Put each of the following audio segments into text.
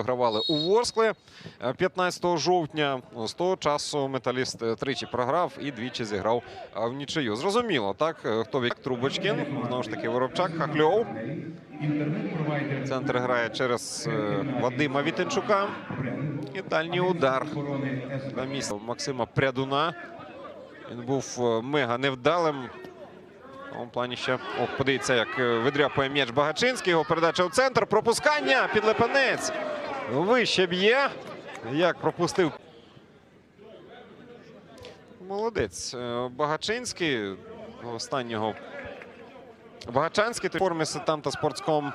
вигравали у Ворсклі е, 15 жовтня. З того часу металіст е, тричі програв і двічі зіграв е, в нічию. Зрозуміло, так е, хто Вік Трубочкін, знову ж таки Воробчак, Хакльов. Центр грає через е, Вадима Вітенчука. І дальній удар на місце Максима Прядуна. Він був е, мега невдалим. Тому плані ще Ох, подивіться, як е, видряпує м'яч Багачинський. Його передача в центр. Пропускання. Підлепенець. Вище б'є. Як пропустив. Молодець. Е, Багачинський. Останнього. Багачанський формі сетанта спортском.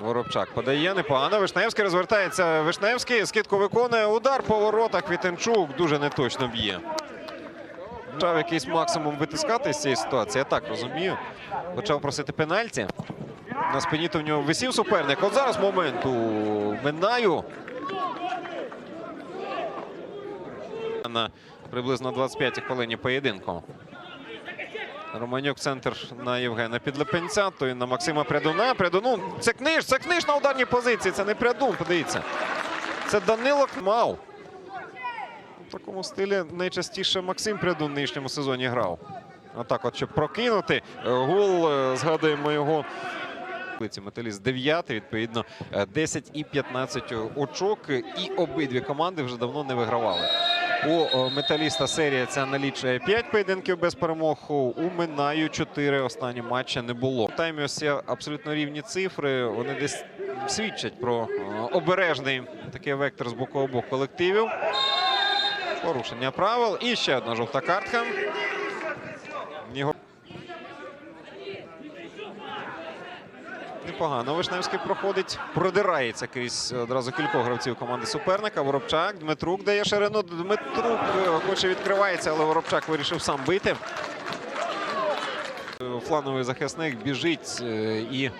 Воробчак подає непогано. Вишневський розвертається. Вишневський скидку виконує. Удар по воротах. Вітенчук дуже неточно б'є. Почав якийсь максимум витискати з цієї ситуації. Я так розумію. Почав просити пенальті. На спині то в нього висів суперник. От зараз моменту минаю. На приблизно 25 хвилині поєдинку. Романюк центр на Євгена Підлепенця, то і на Максима Прядуна. Прядуну. Це книж, це книж на ударній позиції. Це не Прядун, подивіться. Це Данило Мав. В такому стилі найчастіше Максим Прядун в нинішньому сезоні грав. Отак, от, щоб прокинути. Е, Гол, е, згадуємо його. Металіст 9, відповідно, е, 10 і 15 очок. І обидві команди вже давно не вигравали. У е, металіста серія ця налічує 5 поєдинків без перемог. У Минаю 4 останні матчі не було. Таймі ось абсолютно рівні цифри. Вони десь свідчать про е, обережний такий вектор з боку обох колективів. Порушення правил. І ще одна жовта картка. Непогано. Вишневський проходить, продирається крізь одразу кількох гравців команди суперника. Воробчак, Дмитрук дає ширину. Дмитрук е, хоче відкривається, але Воробчак вирішив сам бити. Е, Флановий захисник біжить е, і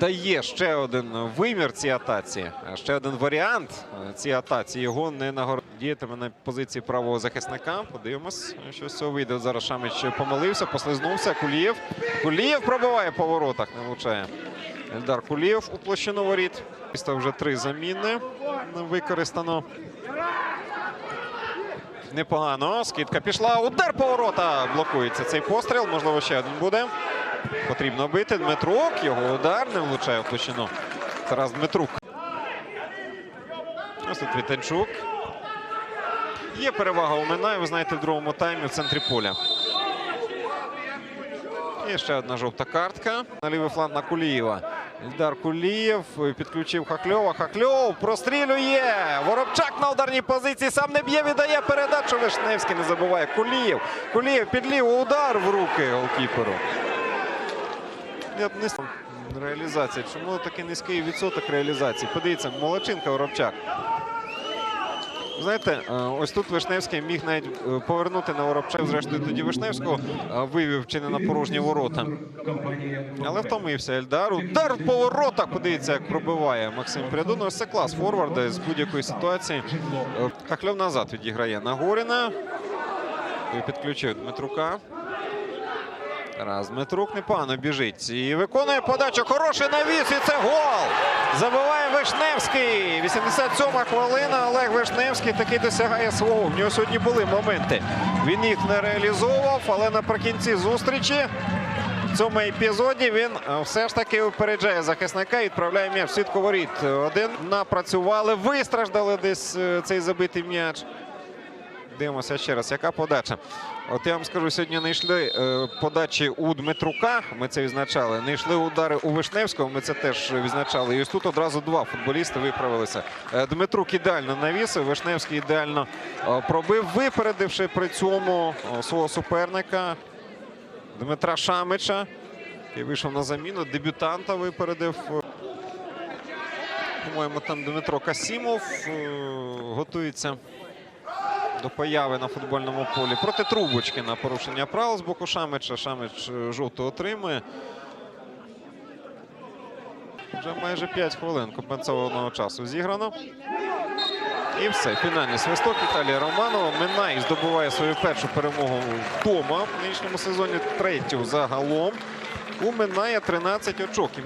дає ще один вимір цій атаці, ще один варіант е, цій атаці. Його не нагородітиме діятиме на позиції правого захисника. Подивимось, що з цього вийде. Зараз Шамич помилився, послизнувся. Кулієв. Кулієв пробиває по воротах, не влучає. Ельдар Кулієв у площину воріт. Місто вже три заміни використано. Непогано. Скидка пішла. Удар по ворота. Блокується цей постріл. Можливо, ще один буде. Потрібно бити. Дмитрук. Його удар не влучає в площину. Тарас Дмитрук. Ось тут Вітенчук. Є перевага у Минаю, ви знаєте, в другому таймі в центрі поля. І ще одна жовта картка. На лівий фланг на Кулієва. Ільдар Кулієв підключив Хакльова. Хакльов прострілює. Воробчак на ударній позиції. Сам не б'є, віддає передачу. Вишневський не забуває. Кулієв. Кулієв під ліву удар в руки голкіперу. Реалізація. Чому такий низький відсоток реалізації? Подивіться, Молодчинка Воробчак. Знаєте, е, ось тут Вишневський міг навіть е, повернути на Воробчев, Зрештою, тоді Вишневського е, вивів чи не на порожні ворота. Але втомився Ельдар. Удар по воротах. Подивіться, як пробиває Максим Прядун. Ось це клас форварда з будь-якої ситуації. Е, Хахльов назад відіграє Нагоріна. І Підключив Дмитрука. Раз Дмитрук непогано біжить. І виконує подачу. Хороший навіс. І це гол. Забиває Вишневський. 87-ма хвилина. Олег Вишневський таки досягає свого. В нього сьогодні були моменти. Він їх не реалізовував, але наприкінці зустрічі. В цьому епізоді він е, все ж таки випереджає захисника і відправляє м'яч в сітку воріт. Один напрацювали, вистраждали десь е, цей забитий м'яч. Дивимося ще раз, яка подача. От я вам скажу, сьогодні не йшли е, подачі у Дмитрука. Ми це відзначали. Не йшли удари у Вишневського. Ми це теж відзначали. І ось тут одразу два футболісти виправилися. Е, Дмитрук ідеально навісив. Вишневський ідеально е, пробив, випередивши при цьому свого суперника Дмитра Шамича. який вийшов на заміну. Дебютанта випередив. По-моєму, там Дмитро Касімов готується до появи на футбольному полі проти Трубочки на порушення правил з боку Шамича. Шамич е, жовту отримує. Вже майже 5 хвилин компенсованого часу зіграно. І все. Фінальний свисток Віталія Романова. Минай здобуває свою першу перемогу вдома в нинішньому сезоні, третю загалом. У Минає 13 очок.